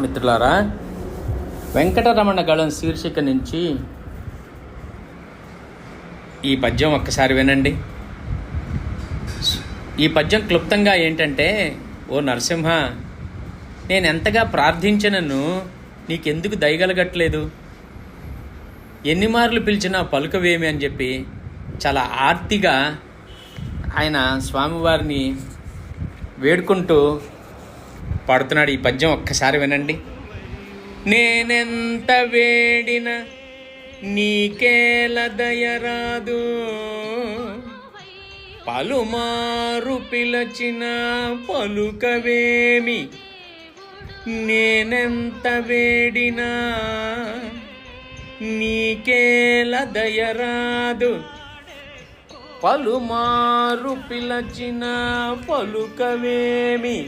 మిత్రులారా వెంకటరమణ గళం శీర్షిక నుంచి ఈ పద్యం ఒక్కసారి వినండి. ఈ పద్యం క్లుప్తంగా ఏంటంటే ఓ నరసింహ నేను ఎంతగా ప్రార్థించినను నీకెందుకు దయగలగట్లేదు? ఎన్ని మార్లు పిలిచినా పలుకవేమి అని చెప్పి చాలా ఆర్తిగా ఆయన స్వామివారిని వేడుకుంటూ పాడుతున్నాడు ఈ పద్యం ఒక్కసారి వినండి. నేనెంత వేడిన నీకేల దయరాదు పలుమారు పిలచిన పలుకవేమి. నేనెంత వేడినా నీకేల దయరాదు పలుమారు పిలచిన పలుకవేమి.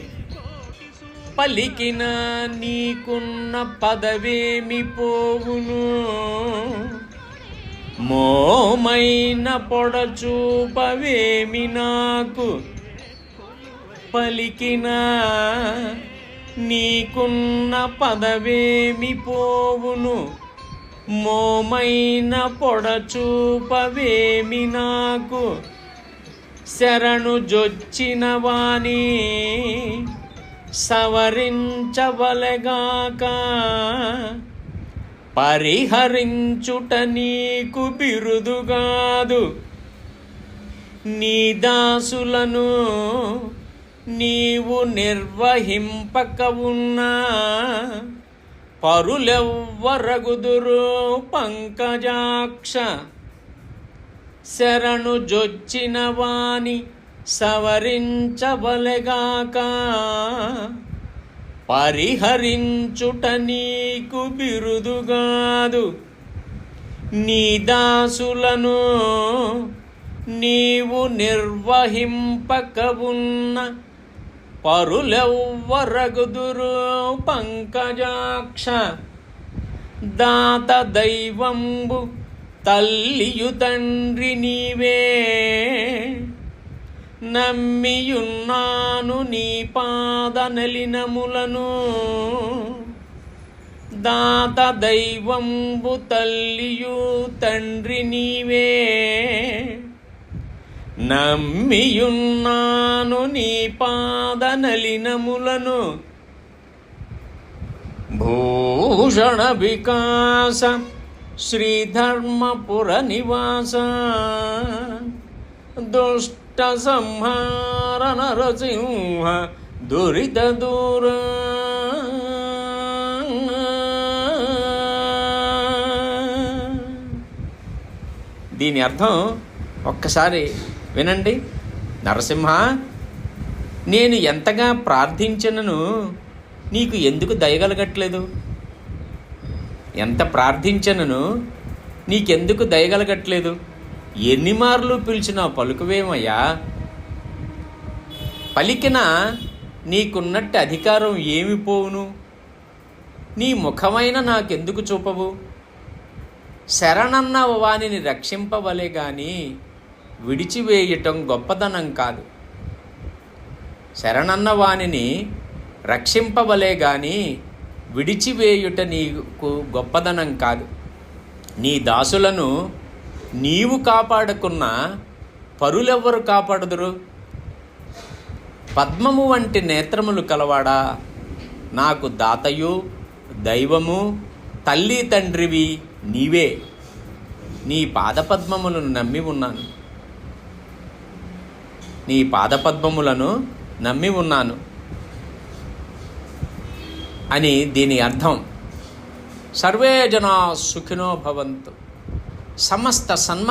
పలికిన నీకున్న పదవేమి పోవును? మోమైన పొడచూపవేమి నాకు? పలికిన నీకున్న పదవేమి పోవును? మోమైన పొడచూపవేమి నాకు? శరణు జొచ్చిన వాణి సవరించవలెగాక. పరిహరించుట నీకు బిరుదుగాదు నీ దాసులను నీవు నిర్వహింపక ఉన్నా. పరులెవ్వరగుదురు పంకజాక్ష. శరణు జొచ్చిన వాణి సవరించబలెగాక పరిహరించుట నీకు బిరుదుగాదు. నీ దాసులను నీవు నిర్వహింపకవున్న పరులెవ్వరగుదురు పంకజాక్ష. దాత దైవంబు తల్లియు తండ్రి నీవే. నమ్మియున్నాను నీ పాదనలినములను దాత దైవంబు తల్లియు తండ్రి నీవే. నమ్మియున్నాను నీ పాదనలినములను భూషణ వికాస శ్రీధర్మపుర నివాస. దుష్ట సంహార నరసింహ దురిత దూర దీని అర్థం ఒక్కసారి వినండి. నరసింహ నేను ఎంతగా ప్రార్థించినను నీకు ఎందుకు దయగలగట్లేదు? ఎంత ప్రార్థించనను నీకెందుకు దయగలగట్లేదు? ఎన్నిమార్లు పిలిచినా పలుకువేమయ్యా? పలికిన నీకున్నట్టు అధికారం ఏమి పోవును? నీ ముఖమైన నాకెందుకు చూపవు? శరణన్న వానిని రక్షింపవలే గాని విడిచివేయటం గొప్పదనం కాదు. శరణన్న వానిని రక్షింపవలే గాని విడిచివేయుట నీకు గొప్పదనం కాదు. నీ దాసులను నీవు కాపాడుకున్న పరులెవ్వరు కాపాడుదురు? పద్మము వంటి నేత్రములు కలవాడా? నాకు దాతయు దైవము తల్లి తండ్రివి నీవే. నీ పాదపద్మములను నమ్మి ఉన్నాను. నీ పాదపద్మములను నమ్మి ఉన్నాను. అని దీని అర్థం. సర్వే జనా సుఖినో భవంతు. సమస్త సన్మ